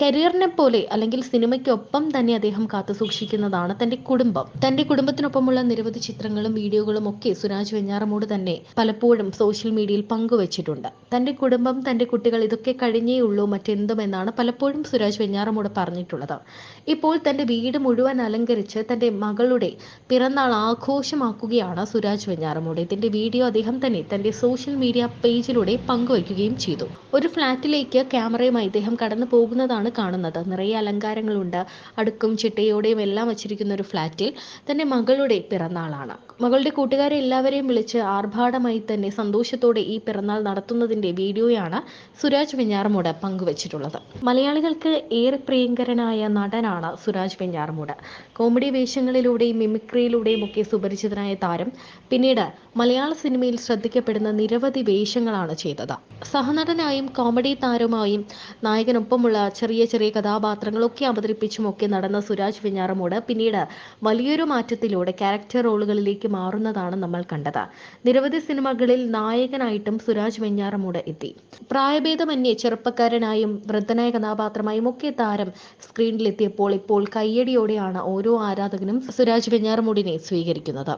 കരിയറിനെ പോലെ അല്ലെങ്കിൽ സിനിമയ്ക്കൊപ്പം തന്നെ അദ്ദേഹം കാത്തു സൂക്ഷിക്കുന്നതാണ് തന്റെ കുടുംബം. തന്റെ കുടുംബത്തിനൊപ്പമുള്ള നിരവധി ചിത്രങ്ങളും വീഡിയോകളും ഒക്കെ സുരാജ് വെഞ്ഞാറമൂട് തന്നെ പലപ്പോഴും സോഷ്യൽ മീഡിയയിൽ പങ്കുവച്ചിട്ടുണ്ട്. തന്റെ കുടുംബം തന്റെ കുട്ടികൾ ഇതൊക്കെ കഴിഞ്ഞേ ഉള്ളൂ മറ്റെന്തും എന്നാണ് പലപ്പോഴും സുരാജ് വെഞ്ഞാറമൂട് പറഞ്ഞിട്ടുള്ളത്. ഇപ്പോൾ തന്റെ വീട് മുഴുവൻ അലങ്കരിച്ച് തന്റെ മകളുടെ പിറന്നാൾ ആഘോഷമാക്കുകയാണ് സുരാജ് വെഞ്ഞാറമൂട്. ഇതിന്റെ വീഡിയോ അദ്ദേഹം തന്നെ തന്റെ സോഷ്യൽ മീഡിയ പേജിലൂടെ പങ്കുവയ്ക്കുകയും ചെയ്തു. ഒരു ഫ്ളാറ്റിലേക്ക് ക്യാമറയുമായി അദ്ദേഹം കടന്നു പോകുന്നതാണ് കാണുന്നത്. നിറയെ അലങ്കാരങ്ങളുണ്ട്. അടുക്കും ചിട്ടയോടെയും എല്ലാം വച്ചിരിക്കുന്ന ഒരു ഫ്ലാറ്റിൽ തന്റെ മകളുടെ പിറന്നാളാണ്. മകളുടെ കൂട്ടുകാരെ എല്ലാവരെയും വിളിച്ച് ആർഭാടമായി തന്നെ സന്തോഷത്തോടെ ഈ പിറന്നാൾ നടത്തുന്നതിന്റെ വീഡിയോയാണ് സുരാജ് വെഞ്ഞാറമൂട് പങ്കുവച്ചിട്ടുള്ളത്. മലയാളികൾക്ക് ഏറെ പ്രിയങ്കരനായ നടനാണ് സുരാജ് വെഞ്ഞാറമൂട്. കോമഡി വേഷങ്ങളിലൂടെയും മിമിക്രിയിലൂടെയും ഒക്കെ സുപരിചിതനായ താരം പിന്നീട് മലയാള സിനിമയിൽ ശ്രദ്ധിക്കപ്പെടുന്ന നിരവധി വേഷങ്ങളാണ് ചെയ്തത്. സഹനടനായും കോമഡി താരമായും നായകനൊപ്പമുള്ള ചെറിയ ചെറിയ കഥാപാത്രങ്ങളൊക്കെ അവതരിപ്പിച്ചുമൊക്കെ നടന്ന സുരാജ് വെഞ്ഞാറമൂട് പിന്നീട് വലിയൊരു മാറ്റത്തിലൂടെ ക്യാരക്ടർ റോളുകളിലേക്ക് മാറുന്നതാണ് നമ്മൾ കണ്ടത്. നിരവധി സിനിമകളിൽ നായകനായിട്ടും സുരാജ് വെഞ്ഞാറമൂട് എത്തി. പ്രായഭേദമന്യേ ചെറുപ്പക്കാരനായും വൃദ്ധനായ കഥാപാത്രമായും ഒക്കെ താരം സ്ക്രീനിലെത്തിയപ്പോൾ ഇപ്പോൾ കയ്യടിയോടെയാണ് ഓരോ ആരാധകനും സുരാജ് വെഞ്ഞാറമൂടിനെ സ്വീകരിക്കുന്നത്.